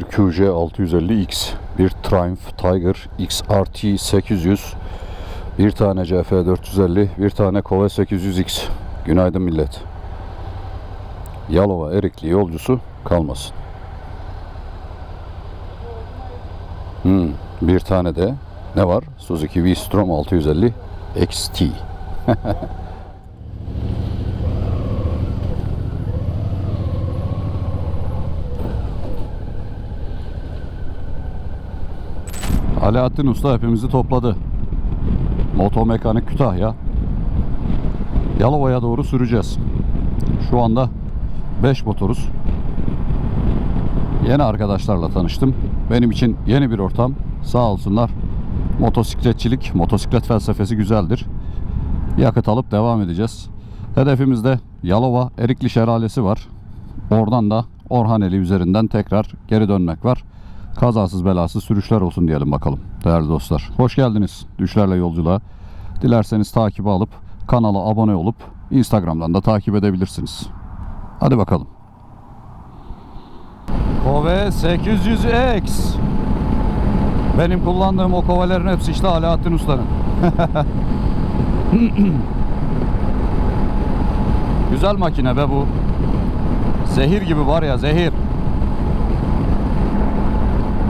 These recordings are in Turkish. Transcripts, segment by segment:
QJ 650X, bir Triumph Tiger XRT 800, bir tane CF 450, bir tane Kova 800X. Günaydın millet. Yalova Erikli yolcusu kalmasın. Hmm, bir tane de ne var? Suzuki V-Strom 650 XT. Alaaddin Usta hepimizi topladı. Motomekanik Kütahya. Yalova'ya doğru süreceğiz. Şu anda 5 motoruz. Yeni arkadaşlarla tanıştım. Benim için yeni bir ortam. Sağ olsunlar. Motosikletçilik, motosiklet felsefesi güzeldir. Yakıt alıp devam edeceğiz. Hedefimizde Yalova Erikli Şelalesi var. Oradan da Orhaneli üzerinden tekrar geri dönmek var. Kazasız belasız sürüşler olsun diyelim bakalım değerli dostlar. Hoş geldiniz Düşlerle Yolculuğa. Dilerseniz takibi alıp kanala abone olup Instagram'dan da takip edebilirsiniz. Hadi bakalım. Kove 800X. Benim kullandığım o kovelerin hepsi işte Alaaddin Usta'nın. Güzel makine be bu. Zehir gibi var ya zehir.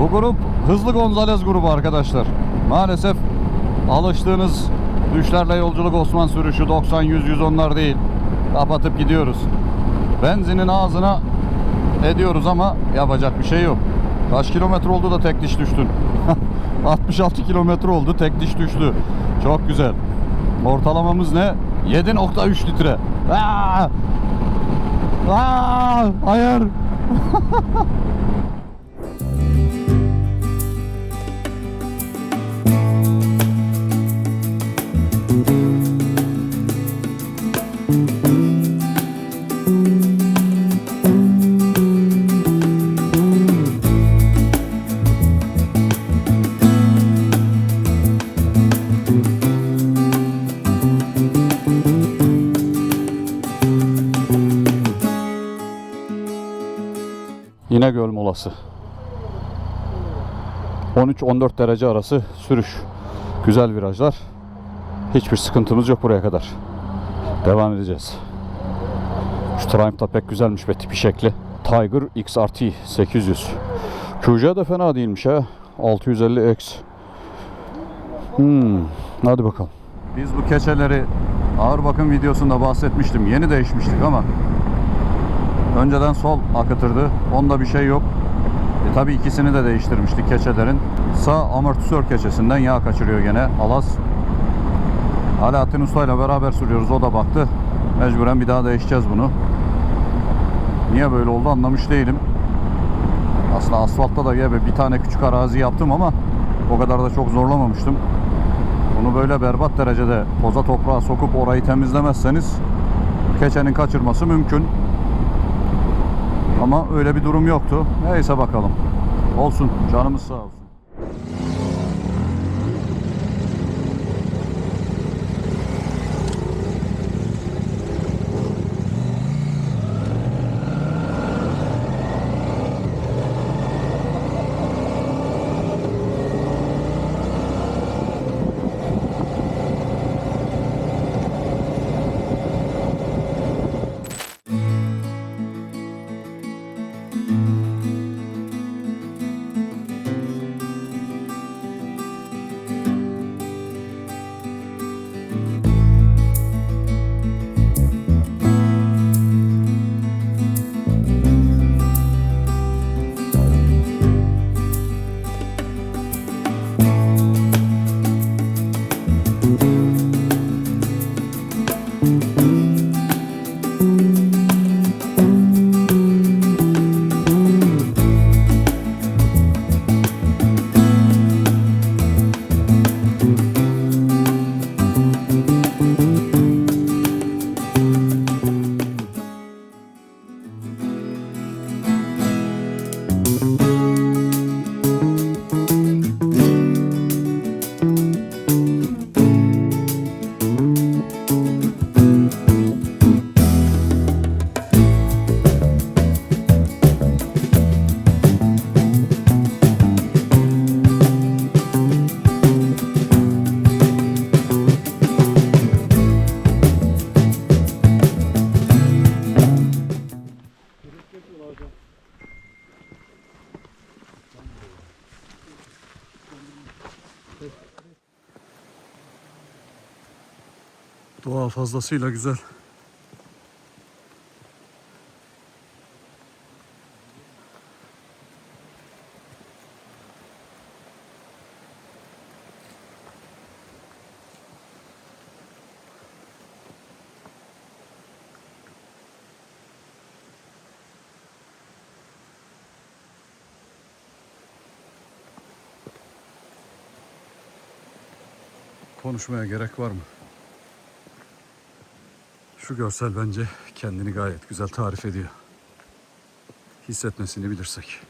Bu grup Hızlı Gonzales grubu arkadaşlar. Maalesef alıştığınız düşlerle yolculuk Osman sürüşü 90 100 110'lar değil. Kapatıp gidiyoruz. Benzinin ağzına ediyoruz ama yapacak bir şey yok. Kaç kilometre oldu da tek diş düştün? 66 kilometre oldu tek diş düştü. Çok güzel. Ortalamamız ne? 7.3 litre. Aa! Aa! Hayır. İnegöl molası. 13-14 derece arası sürüş. Güzel virajlar. Hiçbir sıkıntımız yok buraya kadar. Devam edeceğiz. Şu Triumph da pek güzelmiş ve tipi şekli. Tiger XRT 800. QJ de fena değilmiş ha. 650X. Hmm, hadi bakalım. Biz bu keçeleri ağır bakım videosunda bahsetmiştim. Yeni değişmiştik ama Önceden sol akıtırdı. Onda bir şey yok. E tabi ikisini de değiştirmiştik keçelerin. Sağ amortisör keçesinden yağ kaçırıyor gene Alas. Alaaddin Usta ile beraber sürüyoruz. O da baktı. Mecburen bir daha değişeceğiz bunu. Niye böyle oldu anlamış değilim. Aslında asfaltta da bir tane küçük arazi yaptım ama o kadar da çok zorlamamıştım. Bunu böyle berbat derecede toza toprağa sokup orayı temizlemezseniz keçenin kaçırması mümkün. Ama öyle bir durum yoktu. Neyse bakalım. Olsun. Canımız sağ olsun. Doğa fazlasıyla güzel. Konuşmaya gerek var mı? Şu görsel bence kendini gayet güzel tarif ediyor. Hissetmesini bilirsek.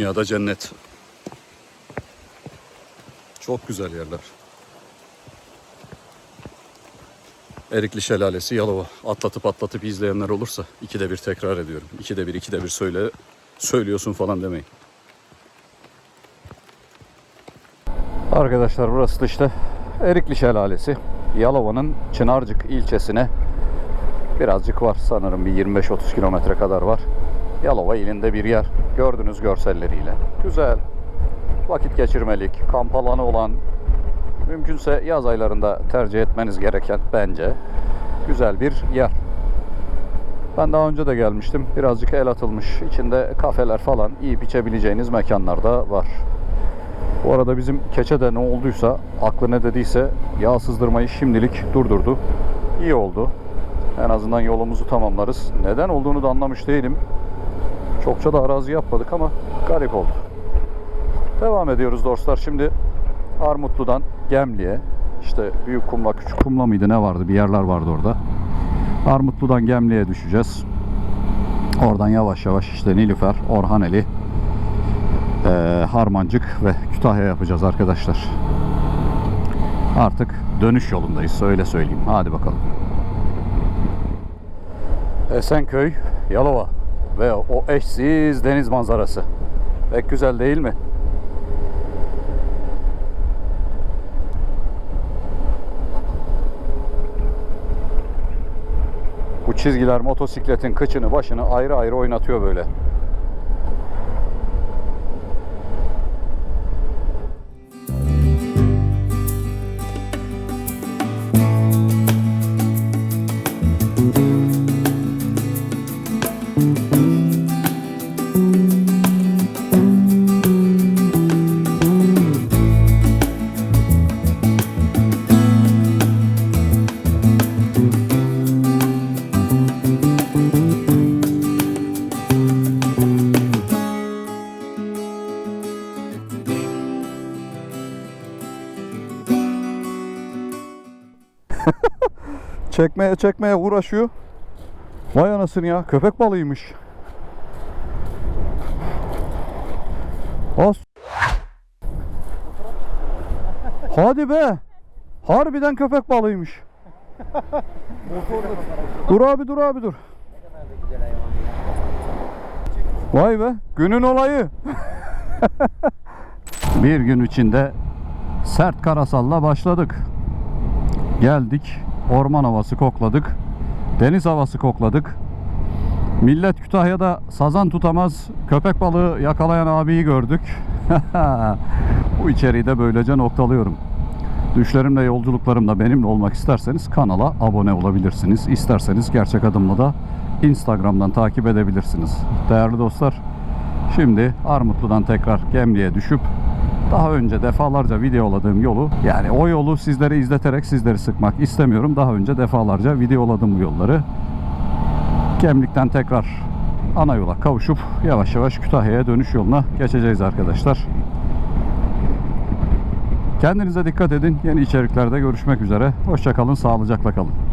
Dünyada cennet. Çok güzel yerler. Erikli Şelalesi Yalova. Atlatıp atlatıp izleyenler olursa ikide bir tekrar ediyorum. İkide bir ikide bir söyle söylüyorsun falan demeyin. Arkadaşlar burası da işte Erikli Şelalesi. Yalova'nın Çınarcık ilçesine birazcık var sanırım bir 25-30 kilometre kadar var. Yalova ilinde bir yer. Gördünüz görselleriyle. Güzel. Vakit geçirmelik, kamp alanı olan, mümkünse yaz aylarında tercih etmeniz gereken bence güzel bir yer. Ben daha önce de gelmiştim. Birazcık el atılmış. İçinde kafeler falan yiyip içebileceğiniz mekanlar da var. Bu arada bizim keçe de ne olduysa, aklı ne dediyse yağ sızdırmayı şimdilik durdurdu. İyi oldu. En azından yolumuzu tamamlarız. Neden olduğunu da anlamış değilim. Çokça da arazi yapmadık ama garip oldu. Devam ediyoruz dostlar. Şimdi Armutlu'dan Gemli'ye işte Büyük Kumla, Küçük Kumla mıydı ne vardı? Bir yerler vardı orada. Armutlu'dan Gemli'ye düşeceğiz. Oradan yavaş yavaş işte Nilüfer, Orhaneli, eee, Harmancık ve Kütahya yapacağız arkadaşlar. Artık dönüş yolundayız öyle söyleyeyim. Hadi bakalım. Esenköy, Yalova ve o eşsiz deniz manzarası. Pek güzel değil mi? Bu çizgiler motosikletin kıçını başını ayrı ayrı oynatıyor böyle. Çekmeye çekmeye uğraşıyor. Vay anasını ya köpek balığıymış. As. Hadi be. Harbiden köpek balığıymış. dur abi dur abi dur. Vay be günün olayı. Bir gün içinde sert karasalla başladık. Geldik, orman havası kokladık, deniz havası kokladık. Millet Kütahya'da sazan tutamaz, köpek balığı yakalayan abiyi gördük. Bu içeriği de böylece noktalıyorum. Düşlerimle, yolculuklarımda benimle olmak isterseniz kanala abone olabilirsiniz. İsterseniz gerçek adımla da Instagram'dan takip edebilirsiniz. Değerli dostlar, şimdi Armutlu'dan tekrar Gemli'ye düşüp daha önce defalarca videoladığım yolu yani o yolu sizlere izleterek sizleri sıkmak istemiyorum. Daha önce defalarca videoladım bu yolları. Gemlik'ten tekrar ana yola kavuşup yavaş yavaş Kütahya'ya dönüş yoluna geçeceğiz arkadaşlar. Kendinize dikkat edin. Yeni içeriklerde görüşmek üzere. Hoşçakalın, sağlıcakla kalın.